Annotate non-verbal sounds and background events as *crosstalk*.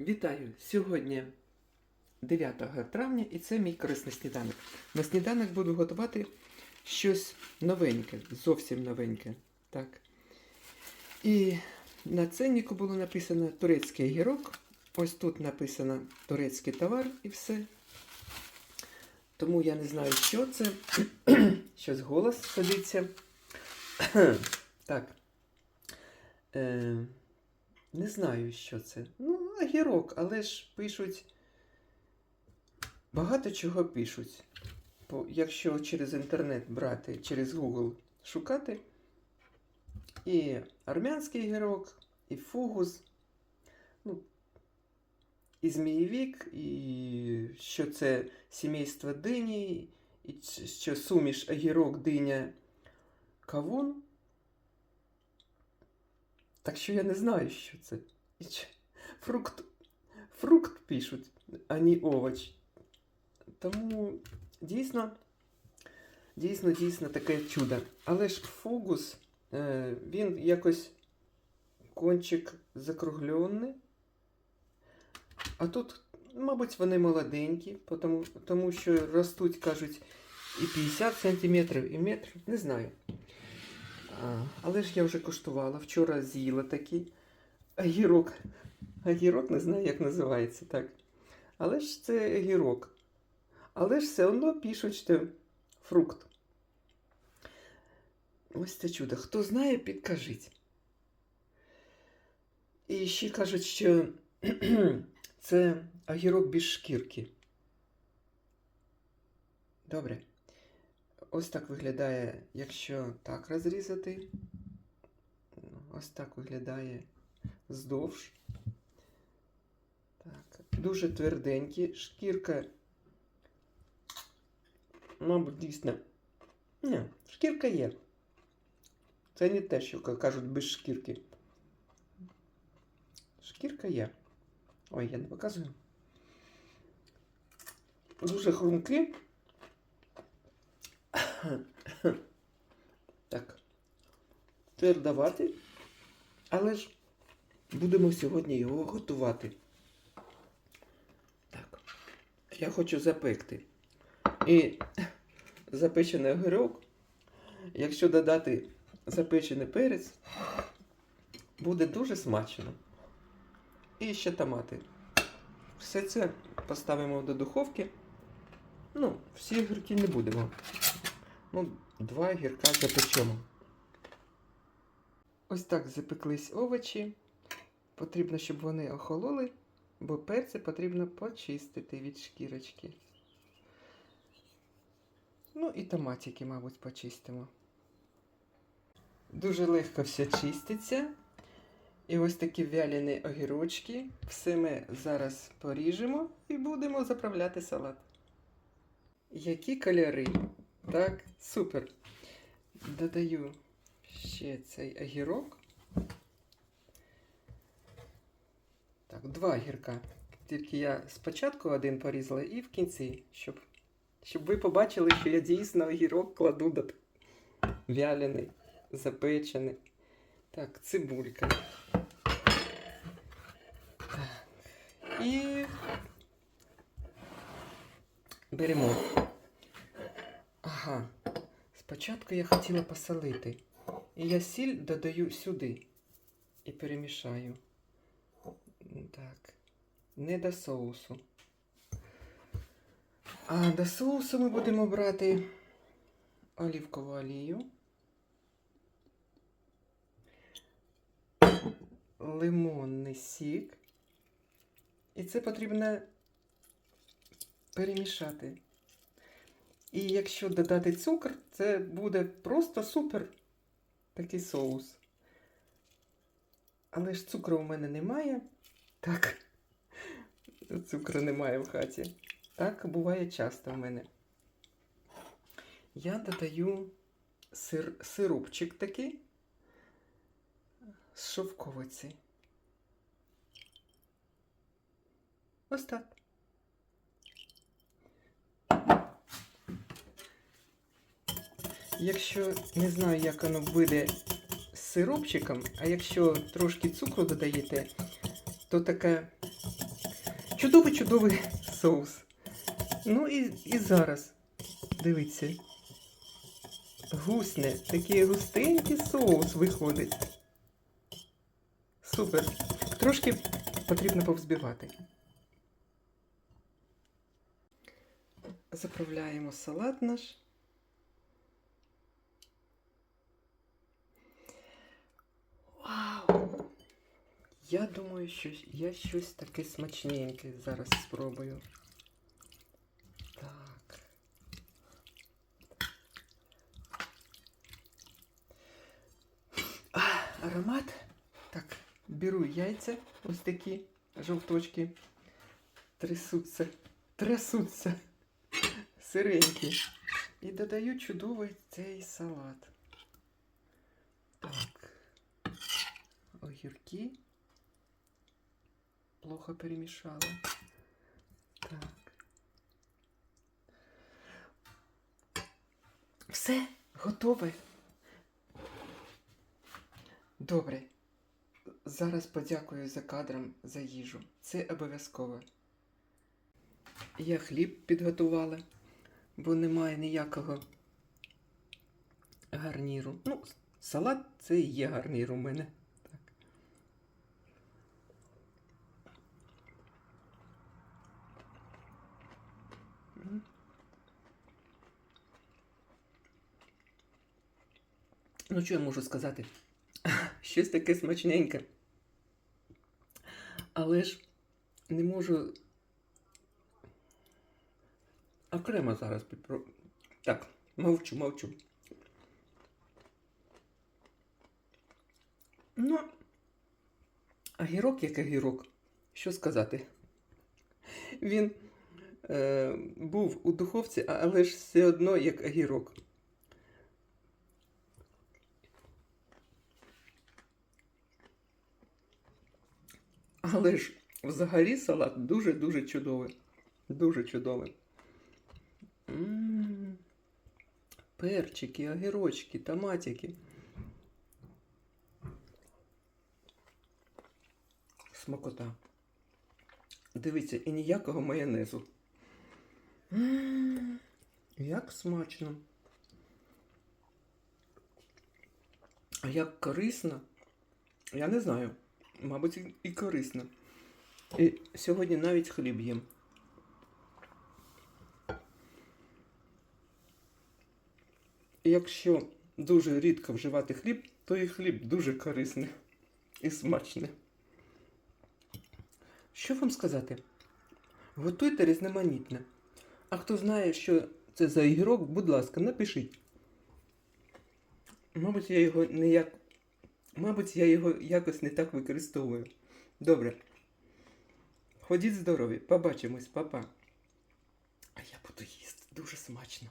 Вітаю! Сьогодні 9 травня і це мій корисний сніданок. На сніданок буду готувати щось новеньке, зовсім новеньке. Так. І на ценнику було написано турецький гірок. Ось тут написано турецький товар і все. Тому я не знаю, що це. *clears throat* Щось голос садиться. *clears throat* так. Е, не знаю, що це. Ну, огірок, але ж пишуть. Багато чого пишуть. Якщо через інтернет брати, через Google шукати, і армянський огірок, і фугус, ну, і змієвік, і що це сімейство дині, і що суміш огірок, диня, кавун. Так що я не знаю, що це. І Фрукт, фрукт пишуть, а не овоч. Тому дійсно, дійсно, дійсно таке чудо. Але ж фугус, е, він якось кончик закруглений. А тут, мабуть, вони молоденькі, тому, тому що ростуть, кажуть, і 50 сантиметрів, і метр. Не знаю. А, але ж я вже коштувала. Вчора з'їла такий огірок. Огірок не знаю, як називається так. Але ж це огірок. Але ж все одно пишуть, фрукт. Ось це чудо. Хто знає, підкажіть. І ще кажуть, що *clears throat* це огірок без шкірки. Добре. Ось так виглядає, якщо так розрізати. Ось так виглядає здовж. Дуже тверденькі. Шкірка. Мабуть, дійсно. Ні, шкірка є. Це не те, що кажуть без шкірки. Шкірка є. Ой, я не показую. Дуже хрумкі. Так. Твердоватий. Але ж будемо сьогодні його готувати. Я хочу запекти. І *clears throat* запечений огірок, якщо додати запечений перець, буде дуже смачно. І ще томати. Все це поставимо до духовки. Ну, всі огірки не будемо. Ну, два гірка запечемо. Ось так запеклись овочі. Потрібно, щоб вони охололи, бо перці потрібно почистити від шкірочки. Ну і томатики, мабуть, почистимо. Дуже легко все чиститься. І ось такі вялені огірочки. Все ми зараз поріжемо і будемо заправляти салат. Які кольори? Так, супер. Додаю ще цей огірок. Так, два огірка. Тільки я спочатку один порізала і в кінці, щоб, щоб ви побачили, що я дійсно огірок кладу до вялений, запечений. Так, цибулька. І беремо. Ага. Спочатку я хотіла посолити. І я сіль додаю сюди і перемішаю. Так. Не до соусу. А до соусу ми будемо брати олівкову олію. Лимонний сік. І це потрібно перемішати. І якщо додати цукор, це буде просто супер такий соус. Але ж цукру у мене немає. Так, цукру немає в хаті. Так буває часто в мене. Я додаю сир, сиропчик такий з шовковиці. Ось так. Якщо не знаю, як воно вийде з сиропчиком, а якщо трошки цукру додаєте, то таке Чудовий-чудовий соус. Ну і, і зараз. Дивіться. Гусне, такий густенький соус виходить. Супер. Трошки потрібно повзбивати. Заправляємо салат наш. Я думаю, що я щось таке смачненьке зараз спробую. Так. А, аромат. Так, беру яйця, ось такі жовточки. Трясуться, трясуться. Сиренькі. І додаю чудовий цей салат. Так. Огірки. Плохо перемішала. Так. Все, готове. Добре. Зараз подякую за кадром за їжу. Це обов'язково. Я хліб підготувала, бо немає ніякого гарніру. Ну, салат це і є гарнір у мене. Ну, що я можу сказати? *laughs* Щось таке смачненьке. Але ж не можу окремо зараз підпро... Так, мовчу, мовчу. Ну, огірок як огірок. Що сказати? Він е, був у духовці, але ж все одно як огірок. Але ж взагалі салат дуже-дуже чудовий. Дуже чудовий. М, Перчики, огірочки, томатики. Смакота. Дивіться, і ніякого майонезу. М, Як смачно. А як корисно. Я не знаю. Мабуть, і- корисно. І сьогодні навіть хліб їм. Якщо дуже рідко вживати хліб, то і хліб дуже корисний і смачний. Що вам сказати? Готуйте різноманітне. А хто знає, що це за ігрок, будь ласка, напишіть. Мабуть, я його не як. Мабуть, я його якось не так використовую. Добре. Ходіть здорові, побачимось, папа. А я буду їсти дуже смачно.